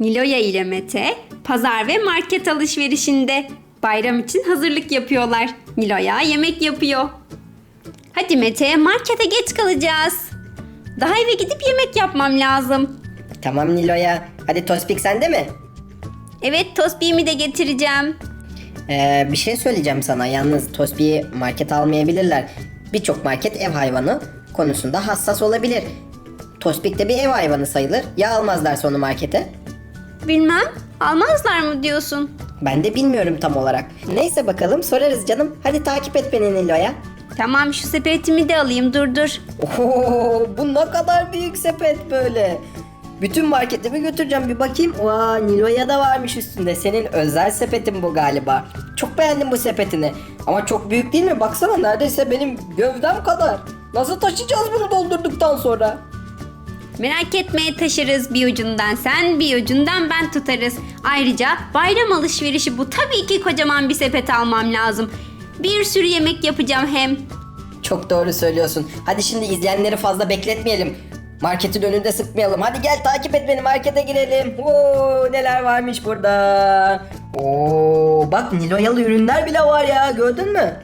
Niloya ile Mete pazar ve market alışverişinde bayram için hazırlık yapıyorlar. Niloya yemek yapıyor. Hadi Mete markete geç kalacağız. Daha eve gidip yemek yapmam lazım. Tamam Nilo'ya. Hadi Tospik sende mi? Evet tosbihimi de getireceğim. Ee, bir şey söyleyeceğim sana. Yalnız Tospik'i market almayabilirler. Birçok market ev hayvanı konusunda hassas olabilir. Tospik de bir ev hayvanı sayılır. Ya almazlarsa onu markete? Bilmem almazlar mı diyorsun? Ben de bilmiyorum tam olarak. Neyse bakalım sorarız canım. Hadi takip et beni Nilo'ya. Tamam şu sepetimi de alayım dur dur. Oho, bu ne kadar büyük sepet böyle. Bütün marketimi götüreceğim bir bakayım. Vaa Nilo'ya da varmış üstünde. Senin özel sepetin bu galiba. Çok beğendim bu sepetini. Ama çok büyük değil mi? Baksana neredeyse benim gövdem kadar. Nasıl taşıyacağız bunu doldurduktan sonra? Merak etmeye taşırız bir ucundan sen bir ucundan ben tutarız. Ayrıca bayram alışverişi bu tabii ki kocaman bir sepet almam lazım. Bir sürü yemek yapacağım hem. Çok doğru söylüyorsun. Hadi şimdi izleyenleri fazla bekletmeyelim. Marketin önünde sıkmayalım. Hadi gel takip et beni markete girelim. Oo neler varmış burada. Oo bak Niloyalı ürünler bile var ya gördün mü?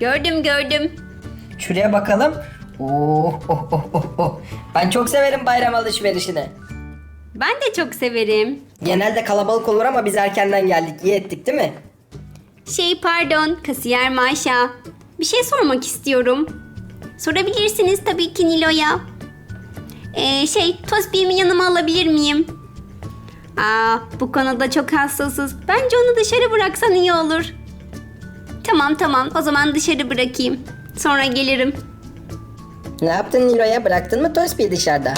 Gördüm gördüm. Şuraya bakalım. Oh, oh, oh, oh. Ben çok severim bayram alışverişini. Ben de çok severim. Genelde kalabalık olur ama biz erkenden geldik. İyi ettik değil mi? Şey pardon kasiyer Maşa. Bir şey sormak istiyorum. Sorabilirsiniz tabii ki Nilo'ya. Ee, şey tosbihimi yanıma alabilir miyim? Aa, bu konuda çok hassasız. Bence onu dışarı bıraksan iyi olur. Tamam tamam o zaman dışarı bırakayım. Sonra gelirim. Ne yaptın Nilo'ya? Bıraktın mı Tospi'yi dışarıda?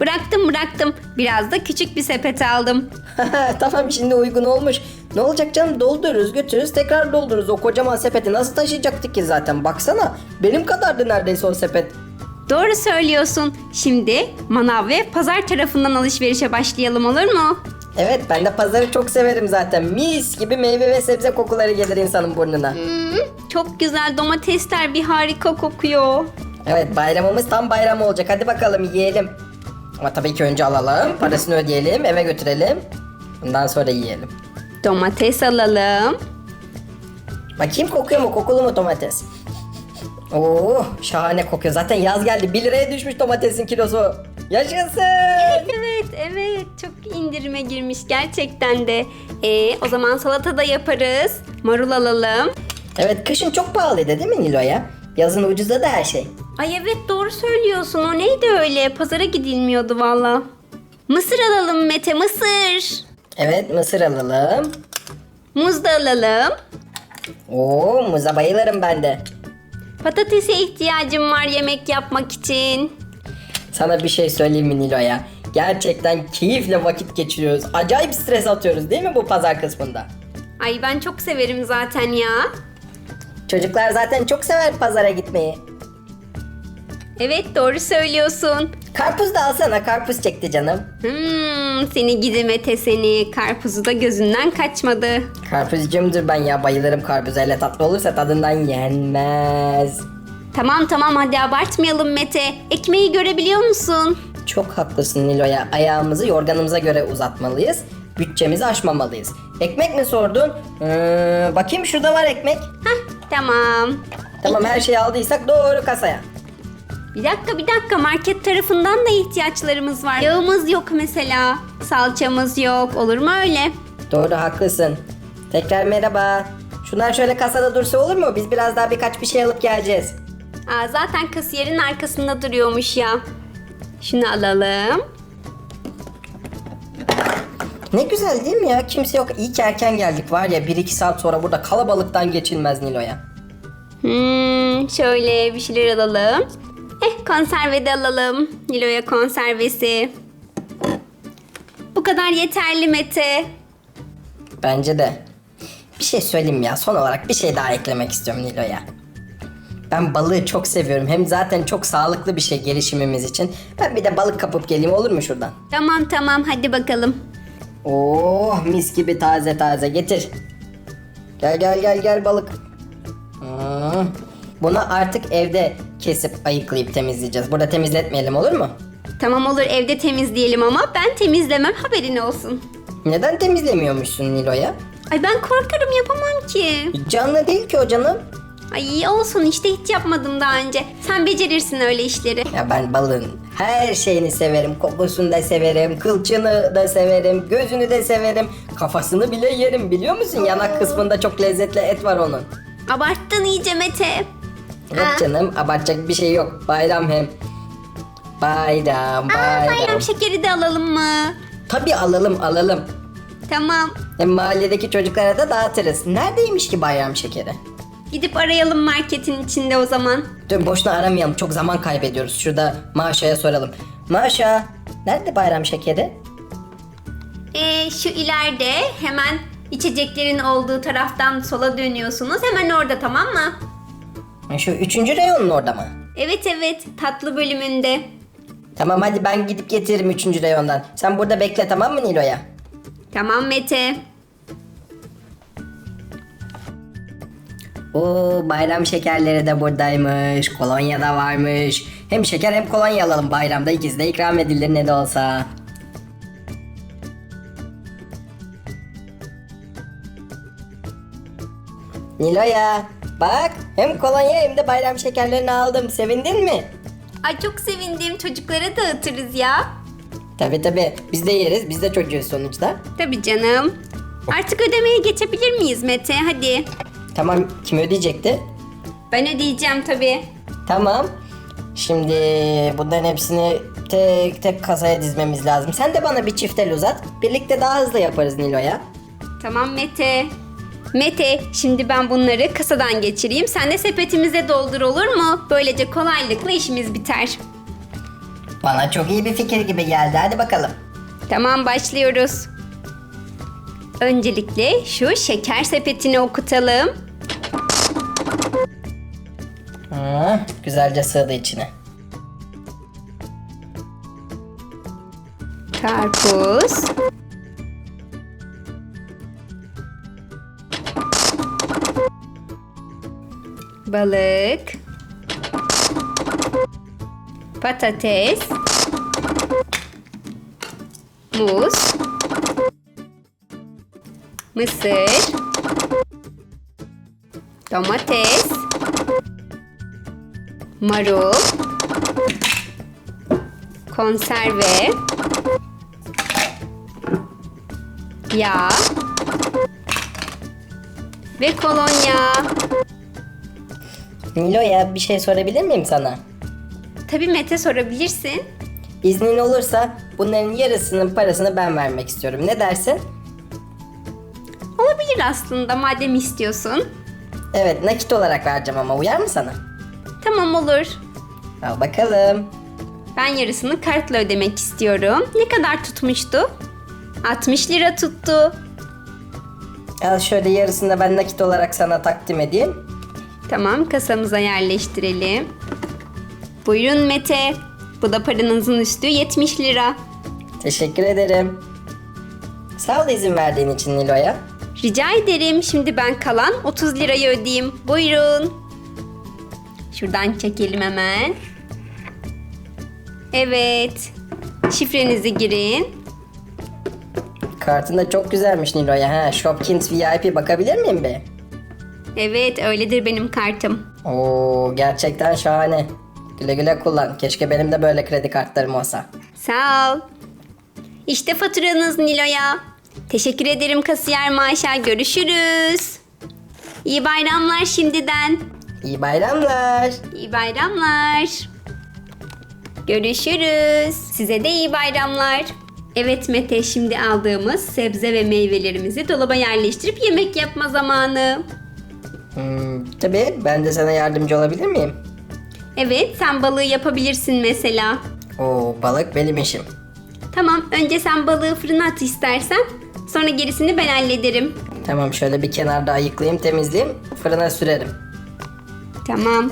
Bıraktım bıraktım. Biraz da küçük bir sepet aldım. tamam şimdi uygun olmuş. Ne olacak canım doldururuz götürürüz tekrar doldururuz. O kocaman sepeti nasıl taşıyacaktık ki zaten baksana. Benim kadardı neredeyse o sepet. Doğru söylüyorsun. Şimdi manav ve pazar tarafından alışverişe başlayalım olur mu? Evet ben de pazarı çok severim zaten. Mis gibi meyve ve sebze kokuları gelir insanın burnuna. Hmm, çok güzel domatesler bir harika kokuyor. Evet bayramımız tam bayram olacak. Hadi bakalım yiyelim. Ama tabii ki önce alalım. Parasını ödeyelim. Eve götürelim. Ondan sonra yiyelim. Domates alalım. Bakayım kokuyor mu? Kokulu mu domates? Oo şahane kokuyor. Zaten yaz geldi. 1 liraya düşmüş domatesin kilosu. Yaşasın. Evet evet çok indirime girmiş gerçekten de. Ee, o zaman salata da yaparız. Marul alalım. Evet kışın çok pahalıydı değil mi Nilo'ya? Yazın ucuzladı her şey. Ay evet doğru söylüyorsun o neydi öyle pazara gidilmiyordu valla. Mısır alalım Mete mısır. Evet mısır alalım. Muz da alalım. Oo muza bayılırım ben de. Patatese ihtiyacım var yemek yapmak için. Sana bir şey söyleyeyim mi Nilo'ya? Gerçekten keyifle vakit geçiriyoruz. Acayip stres atıyoruz değil mi bu pazar kısmında? Ay ben çok severim zaten ya. Çocuklar zaten çok sever pazara gitmeyi. Evet doğru söylüyorsun. Karpuz da alsana karpuz çekti canım. Hmm, seni gidi Mete seni. Karpuzu da gözünden kaçmadı. Karpuzcumdur ben ya bayılırım karpuza. Hele tatlı olursa tadından yenmez. Tamam tamam hadi abartmayalım Mete. Ekmeği görebiliyor musun? Çok haklısın Nilo'ya. Ayağımızı yorganımıza göre uzatmalıyız. Bütçemizi aşmamalıyız. Ekmek mi sordun? Ee, bakayım şurada var ekmek. Hah tamam. Tamam her şeyi aldıysak doğru kasaya. Bir dakika bir dakika market tarafından da ihtiyaçlarımız var. Yağımız yok mesela. Salçamız yok. Olur mu öyle? Doğru haklısın. Tekrar merhaba. Şunlar şöyle kasada dursa olur mu? Biz biraz daha birkaç bir şey alıp geleceğiz. Aa, zaten kasiyerin arkasında duruyormuş ya. Şunu alalım. Ne güzel değil mi ya? Kimse yok. İyi ki erken geldik var ya. 1-2 saat sonra burada kalabalıktan geçilmez Nilo'ya. Hmm, şöyle bir şeyler alalım. Eh konserve de alalım. Nilo'ya konservesi. Bu kadar yeterli Mete. Bence de. Bir şey söyleyeyim ya. Son olarak bir şey daha eklemek istiyorum Nilo'ya. Ben balığı çok seviyorum. Hem zaten çok sağlıklı bir şey gelişimimiz için. Ben bir de balık kapıp geleyim olur mu şuradan? Tamam tamam hadi bakalım. Oh mis gibi taze taze getir. Gel gel gel gel balık. Hmm. Bunu artık evde kesip ayıklayıp temizleyeceğiz. Burada temizletmeyelim olur mu? Tamam olur evde temizleyelim ama ben temizlemem haberin olsun. Neden temizlemiyormuşsun Nilo'ya? Ay ben korkarım yapamam ki. Canlı değil ki o canım. Ay olsun işte hiç yapmadım daha önce. Sen becerirsin öyle işleri. Ya ben balığın her şeyini severim. Kokusunu da severim, kılçını da severim, gözünü de severim. Kafasını bile yerim biliyor musun? Yanak kısmında çok lezzetli et var onun. Abarttın iyice Mete. Yok Aa. canım abartacak bir şey yok. Bayram hem. Bayram, Aa, bayram. bayram şekeri de alalım mı? Tabii alalım alalım. Tamam. Hem mahalledeki çocuklara da dağıtırız. Neredeymiş ki bayram şekeri? Gidip arayalım marketin içinde o zaman. Dur boşuna aramayalım. Çok zaman kaybediyoruz. Şurada Maşa'ya soralım. Maşa, nerede bayram şekeri? Ee, şu ileride hemen içeceklerin olduğu taraftan sola dönüyorsunuz. Hemen orada tamam mı? Şu üçüncü reyonun orada mı? Evet evet tatlı bölümünde. Tamam hadi ben gidip getiririm üçüncü reyondan. Sen burada bekle tamam mı Nilo'ya? Tamam Mete. Oo bayram şekerleri de buradaymış. Kolonya da varmış. Hem şeker hem kolonya alalım bayramda. ikisi de ikram edilir ne de olsa. Nilo'ya bak hem kolonya hem de bayram şekerlerini aldım. Sevindin mi? Ay çok sevindim çocuklara dağıtırız ya. Tabi tabi biz de yeriz biz de çocuğuz sonuçta. Tabii canım. Artık ödemeye geçebilir miyiz Mete? Hadi. Tamam kim ödeyecekti? Ben ödeyeceğim tabii. Tamam. Şimdi bunların hepsini tek tek kasaya dizmemiz lazım. Sen de bana bir çiftel uzat. Birlikte daha hızlı yaparız Nilo'ya. Tamam Mete. Mete, şimdi ben bunları kasadan geçireyim. Sen de sepetimize doldur olur mu? Böylece kolaylıkla işimiz biter. Bana çok iyi bir fikir gibi geldi. Hadi bakalım. Tamam başlıyoruz. Öncelikle şu şeker sepetini okutalım. Güzelce sığdı içine. Karpuz. Balık. Patates. Muz. Mısır. Domates. Marul. Konserve. yağ ve kolonya. Nilo'ya bir şey sorabilir miyim sana? Tabii Mete sorabilirsin. İznin olursa bunların yarısının parasını ben vermek istiyorum. Ne dersin? Olabilir aslında madem istiyorsun. Evet nakit olarak vereceğim ama uyar mı sana? Tamam olur. Al bakalım. Ben yarısını kartla ödemek istiyorum. Ne kadar tutmuştu? 60 lira tuttu. Al şöyle yarısını da ben nakit olarak sana takdim edeyim. Tamam kasamıza yerleştirelim. Buyurun Mete. Bu da paranızın üstü 70 lira. Teşekkür ederim. Sağ ol izin verdiğin için Nilo'ya. Rica ederim. Şimdi ben kalan 30 lirayı ödeyeyim. Buyurun. Şuradan çekelim hemen. Evet. Şifrenizi girin. Kartın da çok güzelmiş Nilo'ya. Ha, Shopkins VIP bakabilir miyim be? Evet öyledir benim kartım. Oo gerçekten şahane. Güle güle kullan. Keşke benim de böyle kredi kartlarım olsa. Sağ ol. İşte faturanız Nilo'ya. Teşekkür ederim kasiyer Maşa. Görüşürüz. İyi bayramlar şimdiden. İyi bayramlar. İyi bayramlar. Görüşürüz. Size de iyi bayramlar. Evet Mete şimdi aldığımız sebze ve meyvelerimizi dolaba yerleştirip yemek yapma zamanı. Hmm, tabii ben de sana yardımcı olabilir miyim? Evet sen balığı yapabilirsin mesela. Oo balık benim işim. Tamam önce sen balığı fırına at istersen. Sonra gerisini ben hallederim. Tamam şöyle bir kenarda ayıklayayım temizleyeyim fırına sürerim. Tamam.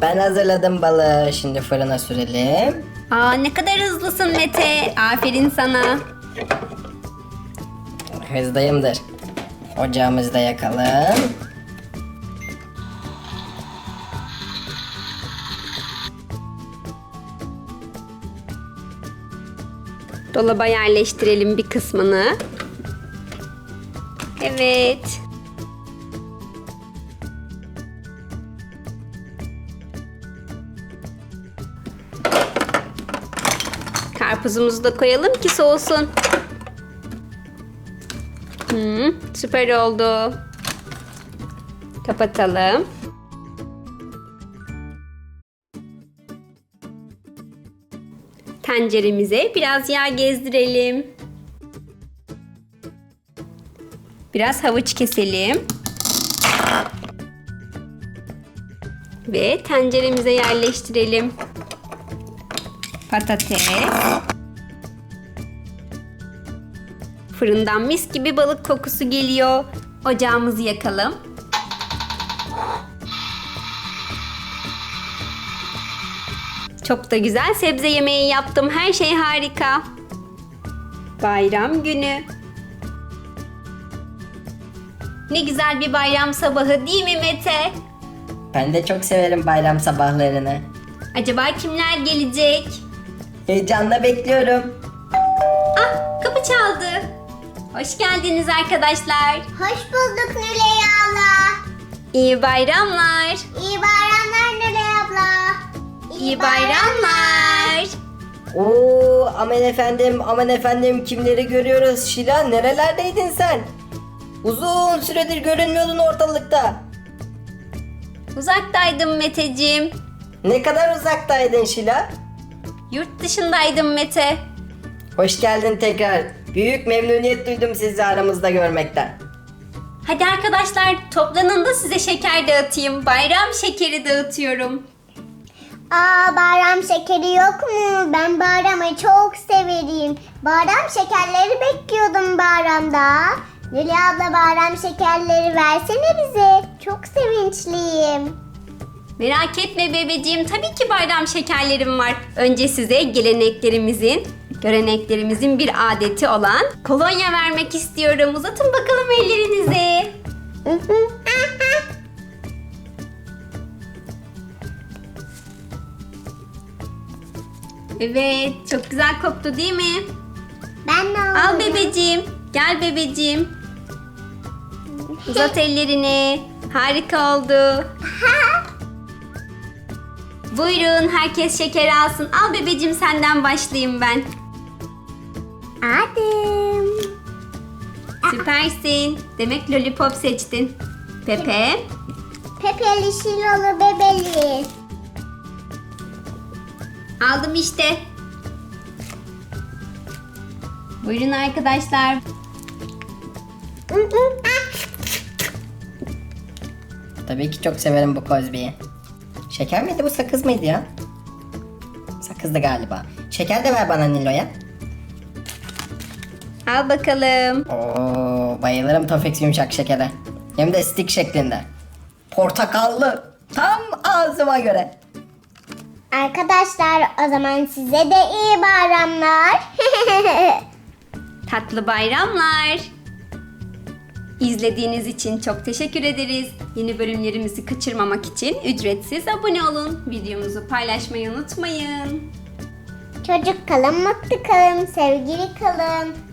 Ben hazırladım balığı şimdi fırına sürelim. Aa ne kadar hızlısın Mete. Aferin sana. Hızdayımdır. Ocağımızı da yakalım. Dolaba yerleştirelim bir kısmını. Evet. Karpuzumuzu da koyalım ki soğusun. Hmm, süper oldu. Kapatalım. Tenceremize biraz yağ gezdirelim. Biraz havuç keselim. Ve tenceremize yerleştirelim. Patates. Fırından mis gibi balık kokusu geliyor. Ocağımızı yakalım. Çok da güzel sebze yemeği yaptım. Her şey harika. Bayram günü. Ne güzel bir bayram sabahı değil mi Mete? Ben de çok severim bayram sabahlarını. Acaba kimler gelecek? Heyecanla bekliyorum. Ah kapı çaldı. Hoş geldiniz arkadaşlar. Hoş bulduk Nüley abla. İyi bayramlar. İyi bayramlar Nüley abla. İyi bayramlar. Oo aman efendim aman efendim kimleri görüyoruz Şila nerelerdeydin sen? Uzun süredir görünmüyordun ortalıkta. Uzaktaydım Meteciğim. Ne kadar uzaktaydın Şila? Yurt dışındaydım Mete. Hoş geldin tekrar. Büyük memnuniyet duydum sizi aramızda görmekten. Hadi arkadaşlar toplanın da size şeker dağıtayım. Bayram şekeri dağıtıyorum. Aa bayram şekeri yok mu? Ben bayramı çok severim. Bayram şekerleri bekliyordum bayramda. Nüley abla bayram şekerleri versene bize. Çok sevinçliyim. Merak etme bebeciğim. Tabii ki bayram şekerlerim var. Önce size geleneklerimizin, göreneklerimizin bir adeti olan kolonya vermek istiyorum. Uzatın bakalım ellerinizi. Evet, çok güzel koktu değil mi? ben de Al aldım. bebeciğim. Gel bebeciğim. Uzat ellerini. Harika oldu. Buyurun herkes şeker alsın. Al bebeciğim senden başlayayım ben. Adım. Süpersin. Demek lollipop seçtin. Pepe. Pepeli şilolu bebeli. Aldım işte. Buyurun arkadaşlar. Tabii ki çok severim bu Kozbi'yi. Şeker miydi bu sakız mıydı ya? Sakızdı galiba. Şeker de ver bana Nilo'ya. Al bakalım. Oo, bayılırım Tofix yumuşak şekere. Hem de stick şeklinde. Portakallı. Tam ağzıma göre. Arkadaşlar o zaman size de iyi bayramlar. Tatlı bayramlar. İzlediğiniz için çok teşekkür ederiz. Yeni bölümlerimizi kaçırmamak için ücretsiz abone olun. Videomuzu paylaşmayı unutmayın. Çocuk kalın, mutlu kalın, sevgili kalın.